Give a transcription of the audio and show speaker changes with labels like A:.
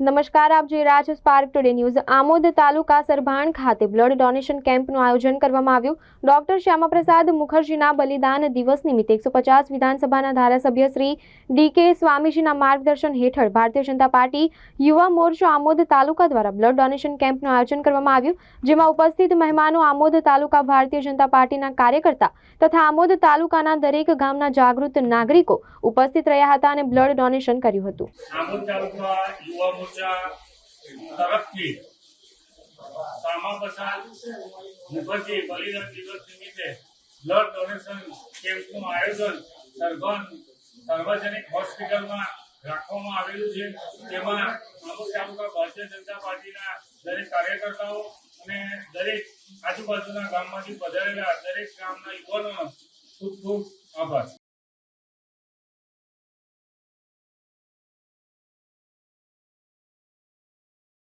A: નમસ્કાર, આપ જોઈ રહ્યા છો Spark Today News Amod taluka Sarbhan ખાતે બ્લડ ડોનેશન કેમ્પનું આયોજન કરવામાં આવ્યું. ડોક્ટર શ્યામાપ્રસાદ મુખર્જીના બલિદાન દિવસ નિમિત્તે એકસો પચાસ વિધાનસભાના ધારાસભ્ય શ્રી ડી કે સ્વામીજીના માર્ગદર્શન હેઠળ ભારતીય જનતા પાર્ટી યુવા મોરચો આમોદ તાલુકા દ્વારા બ્લડ ડોનેશન કેમ્પનું આયોજન કરવામાં આવ્યું, જેમાં ઉપસ્થિત મહેમાનો આમોદ તાલુકા ભારતીય જનતા પાર્ટીના કાર્યકર્તા તથા આમોદ તાલુકાના દરેક ગામના જાગૃત નાગરિકો ઉપસ્થિત રહ્યા હતા અને બ્લડ ડોનેશન કર્યું હતું.
B: મોરચા તરફથી સામા પ્રસાદ મુખર્જી બલિદાન દિવસ નિમિત્તે બ્લડ ડોનેશન કેમ્પનું આયોજન સરભન સાર્વજનિક હોસ્પિટલમાં રાખવામાં આવેલું છે. તેમાં અમુક તાલુકા ભારતીય જનતા પાર્ટીના દરેક કાર્યકર્તાઓ અને દરેક આજુબાજુના ગામમાંથી પધારેલા દરેક ગામના યુવાનોનો ખૂબ ખૂબ આભાર.